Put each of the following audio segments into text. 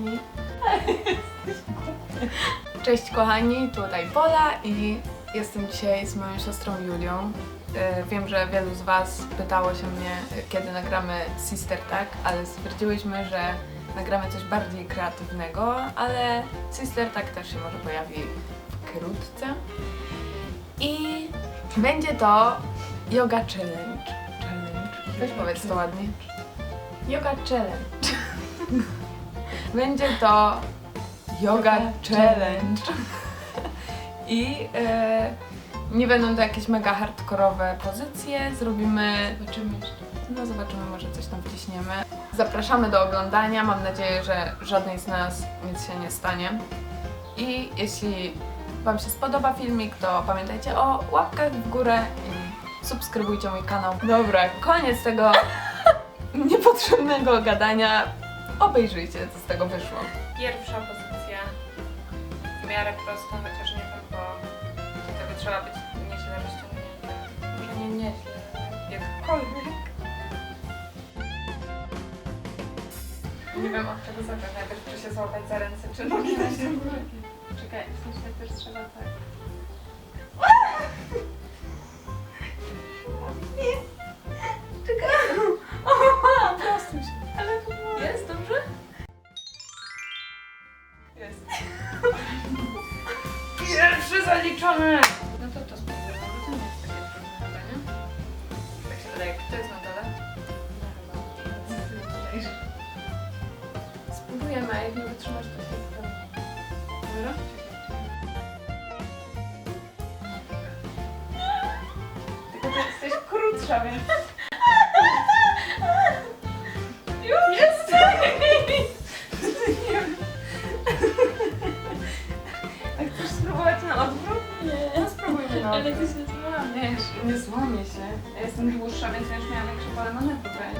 Kochani. Cześć kochani, tutaj Pola i jestem dzisiaj z moją siostrą Julią. E, Wiem, że wielu z Was pytało się mnie, kiedy nagramy Sister Tag, ale stwierdziłyśmy, że nagramy coś bardziej kreatywnego, ale Sister Tag też się może pojawi wkrótce. I będzie to Yoga Challenge. Challenge. Weź powiedz to ładnie. Yoga Challenge. Będzie to Yoga Challenge. I e, nie będą to jakieś mega hardkorowe pozycje. Zrobimy. Zobaczymy jeszcze. No zobaczymy, może coś tam wciśniemy. Zapraszamy do oglądania. Mam nadzieję, że żadnej z nas nic się nie stanie. I jeśli Wam się spodoba filmik, to pamiętajcie o łapkach w górę i subskrybujcie mój kanał. Dobra, koniec tego niepotrzebnego gadania. Obejrzyjcie, co z tego wyszło. Pierwsza pozycja. W miarę prosta, chociaż nie wiem, bo do tego trzeba być nieźle rozciągniętym. Może nie nieźle, ale jakkolwiek. Nie wiem od czego zacząć. Najpierw czy się złapać za ręce, czy nogi do góry. Czekaj, w sensie najpierw trzeba tak. Czekaj. Zaliczony! No to to spróbujemy, bo to nie jest takie trudne chyba, nie? Tak się wydaje. Kto jest na dole? Spróbujemy, a jak nie wytrzymasz, to się zrobi. Dobra? Tylko ty jesteś krótsza, więc... No odwrót. ty się złamiesz. Nie, nie złamię się. Ja jestem dłuższa, więc ja już miałam większe pole manewru. Czekaj,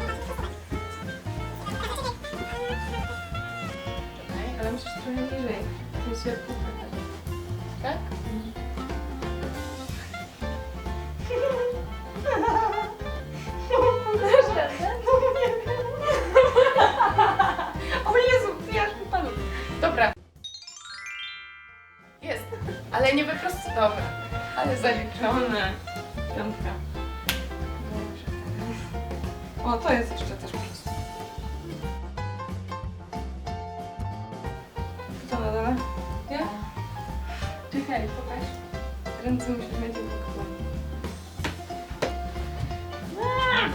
Ale musisz trochę niżej. W sensie popychać. Tak? Radę? O Jezu, ty aż mi padł. Dobra. Jest. Ale nie wyprost... Ale zaliczone. Piątka. O, to jest jeszcze też proste. Kto na dole? Ja? Czekaj, pokaż. Ręce musisz mieć obok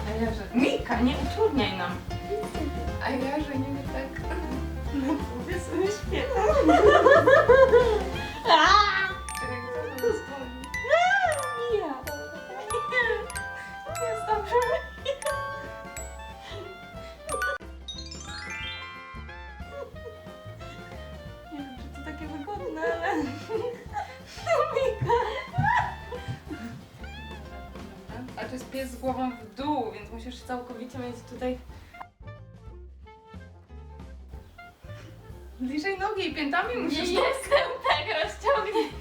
A ja, że... Mika, nie utrudniaj nam. A ja, że nie tak... No powiedz sobie śpiewa. Musisz całkowicie mieć tutaj... Bliżej nogi i piętami musisz... jestem tak rozciągnięta.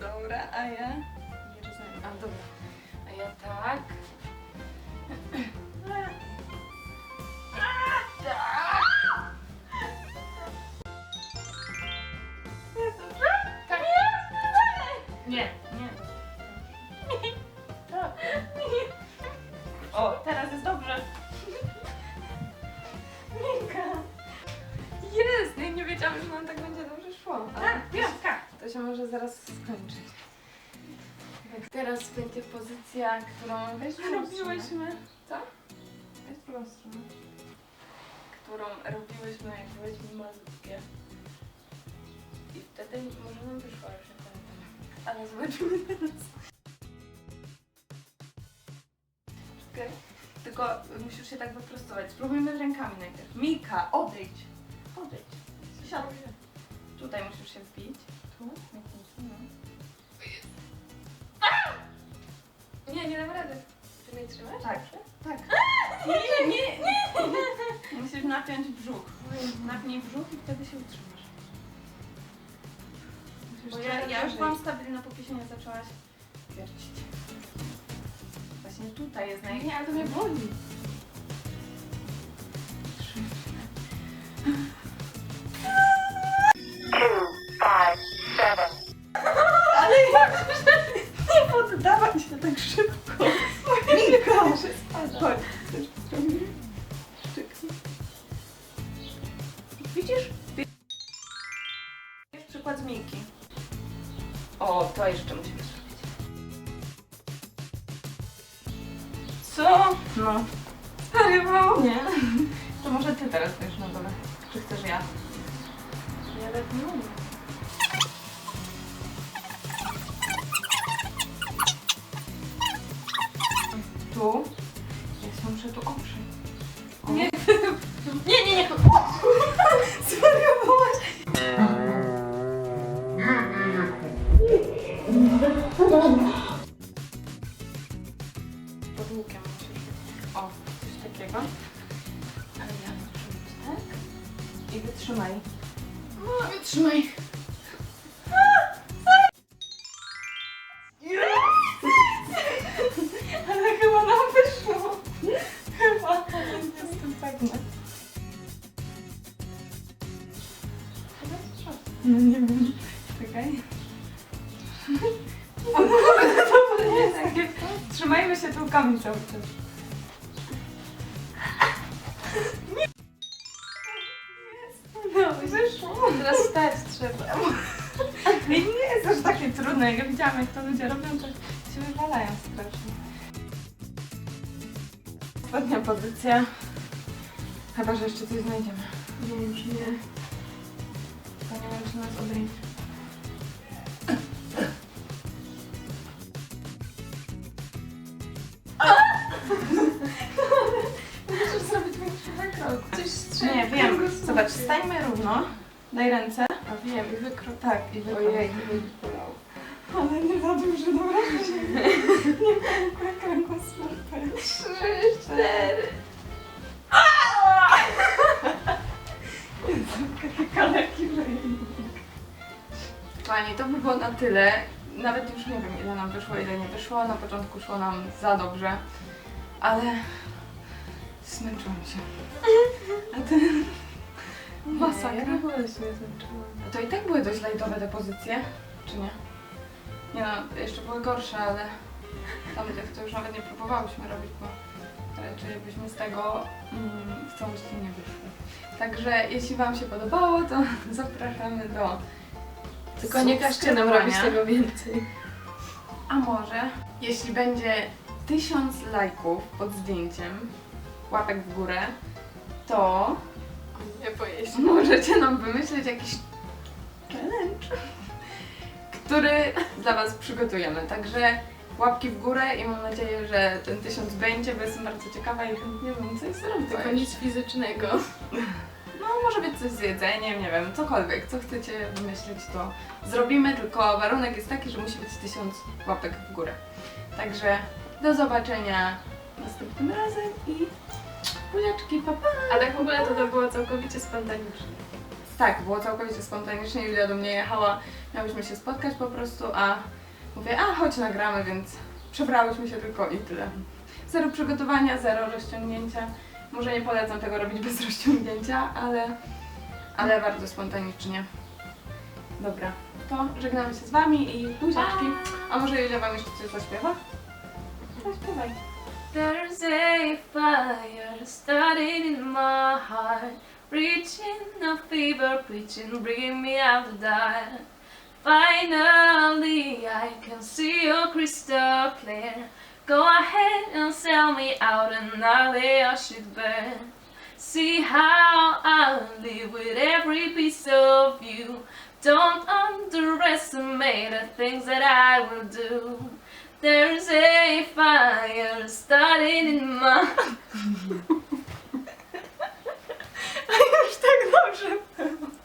Dobra, a ja... Nie rozumiem. A dobra. A ja tak. Tak. Szło. Ale Tak, piątka. to się może zaraz skończyć. Tak, teraz będzie pozycja, którą Weź robiłyśmy. Co? Jest drugą stronę. Którą robiłyśmy, jak byliśmy malutkie. I wtedy może nam wyszło, już nie pamiętam. Ale zobaczymy teraz. Czekaj. Tylko musisz się tak wyprostować. Spróbujmy z rękami najpierw. Mika, odejdź. Odejdź. Siadaj. Tutaj musisz się wbić. Tu? Tu? No. Nie, nie dam rady. Ty mnie trzymasz? Tak. Tak. Nie, nie, nie. Musisz napiąć brzuch. Napnij brzuch i wtedy się utrzymasz. Bo ja, ja już byłam stabilna, póki się nie zaczęłaś wiercić. Właśnie tutaj jest naj... Nie, ale to mnie boli. Przykład Miki. O, to jeszcze musimy zrobić. Co? No. Zwariował? Nie. To może ty teraz będziesz na dole. Czy chcesz ja? Ja tak nie umiem. Tu. Ja się muszę tu oprzeć. Nie, nie, nie, Pod łukiem. O, coś takiego. Ale ja być tak. I wytrzymaj. O, wytrzymaj. Ale chyba nam wyszło. Chyba, jestem pewna. No nie wiem. Tyłkami cały czas. No, wyszło. Teraz stać trzeba. I nie jest aż takie trudne. Jak ja widziałam, jak to ludzie robią, to się wywalają strasznie. Ostatnia pozycja. Chyba, że jeszcze coś znajdziemy. Nie, już nie. To nie wiem, czy nas odejdzie. Stańmy równo. Daj ręce. A wiem, i wykrok. Tak, i wykrok. Ojej, nie będzie bolało. Ale nie za duży, dobra, nie pękła kręgosłupy. Trzy, cztery. Jakie kaleki Pani, to by było na tyle. Nawet już nie wiem, ile nam wyszło, ile nie wyszło. Na początku szło nam za dobrze, ale zmęczyłam się. A ty? Masakra. Ja w ogóle się nie zmęczyłam. A to i tak były dość lajtowe te pozycje, czy nie? Nie no, jeszcze były gorsze, ale tamtych to już nawet nie próbowałyśmy robić, bo raczej byśmy z tego mm, w całości nie wyszły. Także jeśli Wam się podobało, to zapraszamy do Tylko nie każcie nam subskrybowania. robić tego więcej. A może, jeśli będzie tysiąc lajków pod zdjęciem, łapek w górę, to Nie się. możecie nam wymyślić jakiś challenge, który dla Was przygotujemy. Także łapki w górę i mam nadzieję, że ten tysiąc będzie, bo jestem bardzo ciekawa i chętnie bym coś zrobiła. Tylko nic fizycznego. No, może być coś z jedzeniem, nie wiem, cokolwiek, co chcecie wymyślić, to zrobimy, tylko warunek jest taki, że musi być tysiąc łapek w górę. Także do zobaczenia następnym razem i buziaczki, pa pa! A tak w ogóle to, to było całkowicie spontaniczne. Tak, było całkowicie spontanicznie, Julia do mnie jechała, miałyśmy się spotkać po prostu, a mówię, a chodź nagramy, więc przebrałyśmy się tylko i tyle. Zero przygotowania, zero rozciągnięcia. Może nie polecam tego robić bez rozciągnięcia, ale, ale bardzo spontanicznie. Dobra, to żegnamy się z Wami i buziaczki. A może Julia Wam jeszcze coś zaśpiewa? Zaśpiewaj. There's a fire starting in my heart, reaching a fever, preaching, bringing me out to die. Finally, I can see you crystal clear. Go ahead and sell me out, and I'll lay your shit bare. See how I live with every piece of you. Don't underestimate the things that I will do. There's a fire starting in my... A już tak dobrze było.